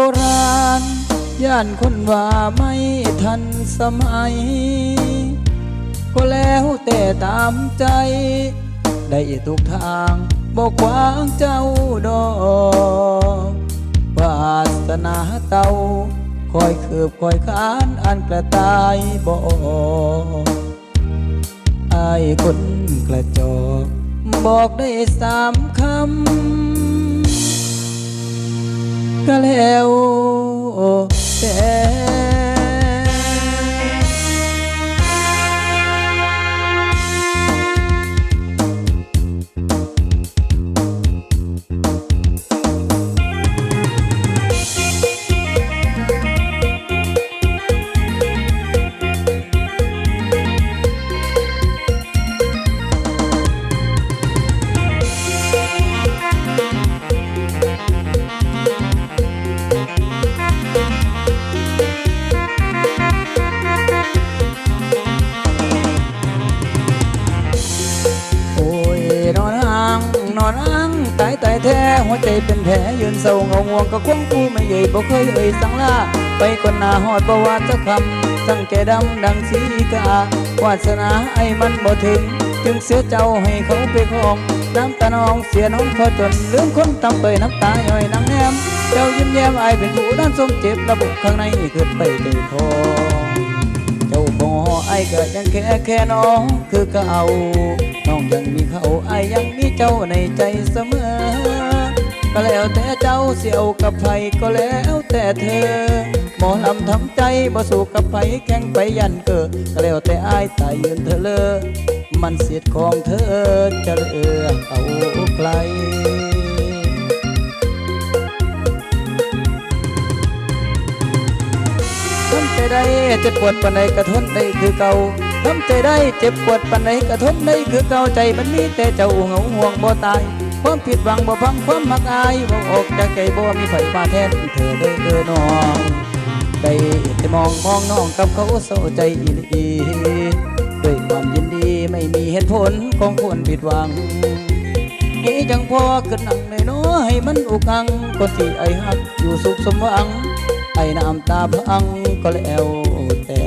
โบราณ ย่านคนว่าไม่ทันสมัย ก็แล้วแต่ตามใจ ได้ทุกทางบอกวางเจ้าดอกวาสนาเตาคอยคืบคอยคานอันกระต่ายบอกอายคนกระจอกบอกได้สามคำ ก็ อนอ้างตายตายแท้หัวใจเป็นแผลยืนเศร้าเงาง่วงก็ควงกูไม่ใหญ่บ่เคยเอ่ยสั่งลาไปคนหน้าหอดประวัติจะคำสั่งแก่ดำดังสีกาวาสนาไอ้มันบ่ถึง จึงเสียเจ้าให้เขาไปคองน้ำตาน้องเสียน้องพอจนลืมคนตำเตยน้ำตาย่อยนางแนมเจ้ายิ้มแย้มไอเป็นผู้ด้านทรงเจ็บระบุข้างในเกิดไปใจทองเจ้าบ่ ไอ้ก็ยังแค่แค่น้องคือเก่าน้องยังมีเขาไอ้ยังมีเจ้าในใจเสมอ ก็แล้วแต่เจ้าเสี่ยวกับไผก็แล้วแต่เธอ หมอลำทำใจบ่สู้กับไผแข่งไปยันเกิดก็แล้วแต่อ้ายตายยืนเธอเลอมันเสียดของเธอจะเลือเอาไกล ได้เจ็บปวดปานใดกระทนได้คือเก่าทำใจได้เจ็บปวดปานใดกระทนได้คือเก่าใจมันมีแต่เจ้าเหงาห่วงบ่ตายความผิดหวังบ่พังความมักอายบ่ออกจากใจบ่มีไผมาแทนเธอเด้เด้อน้องได้แต่มองมองน้องกับเขาเศร้าใจอีหลีด้วยความยินดีไม่มีเหตุผลของคนผิดหวังนี้จังพอขึ้นหนังในน้อให้มันอุกังคนที่ไอหักอยู่สุขสมหวัง ไอ้น้ำตาพังก็แล้วแต่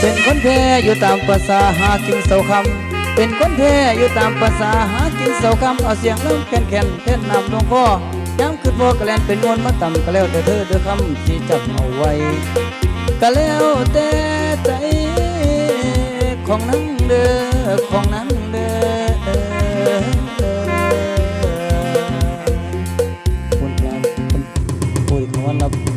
เป็นคนแพ้อยู่ตามภาษาหากินเสาคำเป็นคนแพ้อยู่ตามภาษาหากินเสาคำเอาเสียงลงแข็นแข็นแท่นนำลงคอย้ำคือพอกระแลนเป็นมวลมาต่ำก็แล้วแต่เธอเด้อคำที่จับเอาไว้ก็แล้วแต่ใจ ของนั่งเด้อของนั่งเด้อคนแปลคนพูดถึงนับ